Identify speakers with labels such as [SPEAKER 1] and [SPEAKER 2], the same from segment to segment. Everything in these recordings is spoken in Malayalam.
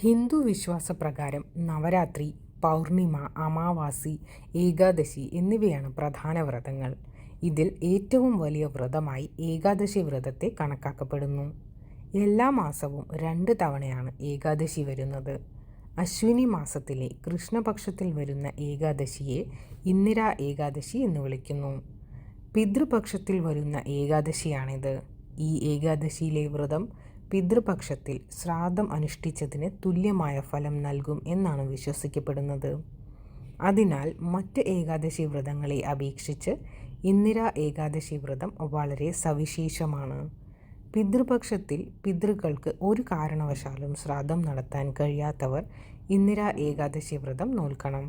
[SPEAKER 1] ഹിന്ദു വിശ്വാസപ്രകാരം നവരാത്രി പൗർണിമ അമാവാസി ഏകാദശി എന്നിവയാണ് പ്രധാന വ്രതങ്ങൾ. ഇതിൽ ഏറ്റവും വലിയ വ്രതമായി ഏകാദശി വ്രതത്തെ കണക്കാക്കപ്പെടുന്നു. എല്ലാ മാസവും രണ്ട് തവണയാണ് ഏകാദശി വരുന്നത്. അശ്വിനി മാസത്തിലെ കൃഷ്ണപക്ഷത്തിൽ വരുന്ന ഏകാദശിയെ ഇന്ദിര ഏകാദശി എന്ന് വിളിക്കുന്നു. പിതൃപക്ഷത്തിൽ വരുന്ന ഏകാദശിയാണിത്. ഈ ഏകാദശിയിലെ വ്രതം പിതൃപക്ഷത്തിൽ ശ്രാദ്ധം അനുഷ്ഠിച്ചതിന് തുല്യമായ ഫലം നൽകും എന്നാണ് വിശ്വസിക്കപ്പെടുന്നത്. അതിനാൽ മറ്റ് ഏകാദശി വ്രതങ്ങളെ അപേക്ഷിച്ച് ഇന്ദിര ഏകാദശി വ്രതം വളരെ സവിശേഷമാണ്. പിതൃപക്ഷത്തിൽ പിതൃക്കൾക്ക് ഒരു കാരണവശാലും ശ്രാദ്ധം നടത്താൻ കഴിയാത്തവർ ഇന്ദിര ഏകാദശി വ്രതം നോൽക്കണം.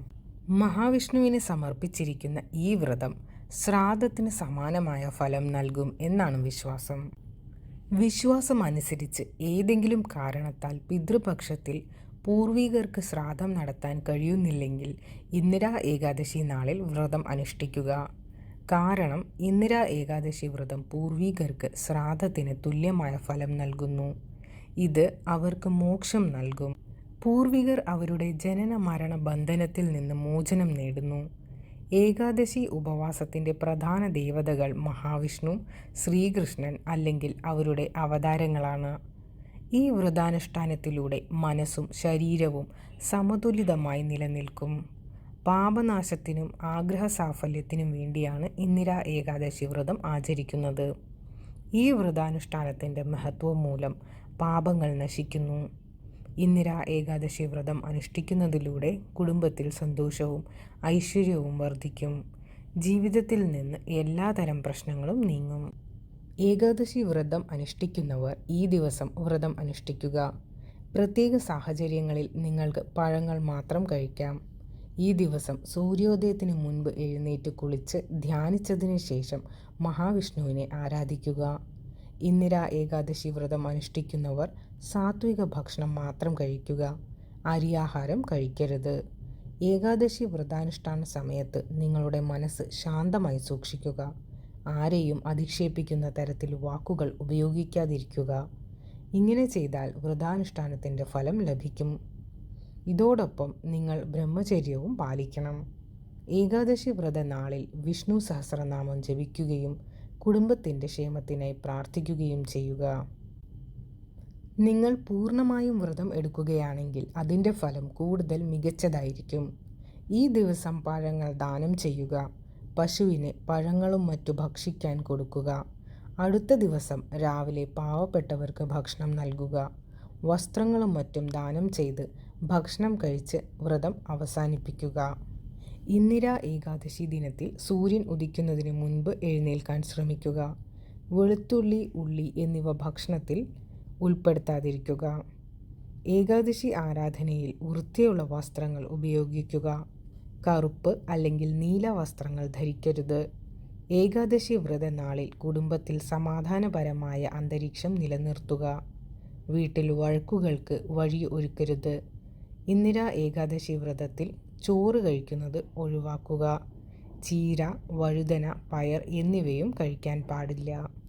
[SPEAKER 1] മഹാവിഷ്ണുവിന് സമർപ്പിച്ചിരിക്കുന്ന ഈ വ്രതം ശ്രാദ്ധത്തിന് സമാനമായ ഫലം നൽകും എന്നാണ് വിശ്വാസം. വിശ്വാസം അനുസരിച്ച് ഏതെങ്കിലും കാരണത്താൽ പിതൃപക്ഷത്തിൽ പൂർവീകർക്ക് ശ്രാദ്ധം നടത്താൻ കഴിയുന്നില്ലെങ്കിൽ ഇന്ദിരാ ഏകാദശി നാളിൽ വ്രതം അനുഷ്ഠിക്കുക. കാരണം ഇന്ദിരാ ഏകാദശി വ്രതം പൂർവീകർക്ക് ശ്രാദ്ധത്തിന് തുല്യമായ ഫലം നൽകുന്നു. ഇത് അവർക്ക് മോക്ഷം നൽകും. പൂർവികർ അവരുടെ ജനന മരണ ബന്ധനത്തിൽ നിന്ന് മോചനം നേടുന്നു. ഏകാദശി ഉപവാസത്തിന്റെ പ്രധാന ദേവതകൾ മഹാവിഷ്ണു ശ്രീകൃഷ്ണൻ അല്ലെങ്കിൽ അവരുടെ അവതാരങ്ങളാണ്. ഈ വ്രതാനുഷ്ഠാനത്തിലൂടെ മനസ്സും ശരീരവും സമതുലിതമായി നിലനിൽക്കും. പാപനാശത്തിനും ആഗ്രഹ സാഫല്യത്തിനും വേണ്ടിയാണ് ഇന്ദിര ഏകാദശി വ്രതം ആചരിക്കുന്നത്. ഈ വ്രതാനുഷ്ഠാനത്തിന്റെ മഹത്വം മൂലം പാപങ്ങൾ നശിക്കുന്നു. ഇന്ദിര ഏകാദശി വ്രതം അനുഷ്ഠിക്കുന്നതിലൂടെ കുടുംബത്തിൽ സന്തോഷവും ഐശ്വര്യവും വർദ്ധിക്കും. ജീവിതത്തിൽ നിന്ന് എല്ലാതരം പ്രശ്നങ്ങളും നീങ്ങും. ഏകാദശി വ്രതം അനുഷ്ഠിക്കുന്നവർ ഈ ദിവസം വ്രതം അനുഷ്ഠിക്കുക. പ്രത്യേക സാഹചര്യങ്ങളിൽ നിങ്ങൾക്ക് പഴങ്ങൾ മാത്രം കഴിക്കാം. ഈ ദിവസം സൂര്യോദയത്തിന് മുൻപ് എഴുന്നേറ്റ് കുളിച്ച് ധ്യാനിച്ചതിന് ശേഷം മഹാവിഷ്ണുവിനെ ആരാധിക്കുക. ഇന്ദിര ഏകാദശി വ്രതം അനുഷ്ഠിക്കുന്നവർ സാത്വിക ഭക്ഷണം മാത്രം കഴിക്കുക. അരിയാഹാരം കഴിക്കരുത്. ഏകാദശി വ്രതാനുഷ്ഠാന സമയത്ത് നിങ്ങളുടെ മനസ്സ് ശാന്തമായി സൂക്ഷിക്കുക. ആരെയും അധിക്ഷേപിക്കുന്ന തരത്തിൽ വാക്കുകൾ ഉപയോഗിക്കാതിരിക്കുക. ഇങ്ങനെ ചെയ്താൽ വ്രതാനുഷ്ഠാനത്തിന്റെ ഫലം ലഭിക്കും. ഇതോടൊപ്പം നിങ്ങൾ ബ്രഹ്മചര്യവും പാലിക്കണം. ഏകാദശി വ്രത നാളിൽ വിഷ്ണു സഹസ്രനാമം ജപിക്കുകയും കുടുംബത്തിന്റെ ക്ഷേമത്തിനായി പ്രാർത്ഥിക്കുകയും ചെയ്യുക. നിങ്ങൾ പൂർണമായും വ്രതം എടുക്കുകയാണെങ്കിൽ അതിന്റെ ഫലം കൂടുതൽ മികച്ചതായിരിക്കും. ഈ ദിവസം പഴങ്ങൾ ദാനം ചെയ്യുക. പശുവിന് പഴങ്ങളും മറ്റു ഭക്ഷിക്കാൻ കൊടുക്കുക. അടുത്ത ദിവസം രാവിലെ പാവപ്പെട്ടവർക്ക് ഭക്ഷണം നൽകുക. വസ്ത്രങ്ങളും മറ്റും ദാനം ചെയ്ത് ഭക്ഷണം കഴിച്ച് വ്രതം അവസാനിപ്പിക്കുക. ഇന്ദിര ഏകാദശി ദിനത്തിൽ സൂര്യൻ ഉദിക്കുന്നതിന് മുൻപ് എഴുന്നേൽക്കാൻ ശ്രമിക്കുക. വെളുത്തുള്ളി ഉള്ളി എന്നിവ ഭക്ഷണത്തിൽ ഉൾപ്പെടുത്താതിരിക്കുക. ഏകാദശി ആരാധനയിൽ വൃത്തിയുള്ള വസ്ത്രങ്ങൾ ഉപയോഗിക്കുക. കറുപ്പ് അല്ലെങ്കിൽ നീല വസ്ത്രങ്ങൾ ധരിക്കരുത്. ഏകാദശി വ്രതനാളിൽ കുടുംബത്തിൽ സമാധാനപരമായ അന്തരീക്ഷം നിലനിർത്തുക. വീട്ടിൽ വഴക്കുകൾക്ക് വഴി ഒരുക്കരുത്. ഇന്ദിര ഏകാദശി വ്രതത്തിൽ ചോറ് കഴിക്കുന്നത് ഒഴിവാക്കുക. ചീര വഴുതന പയർ എന്നിവയും കഴിക്കാൻ പാടില്ല.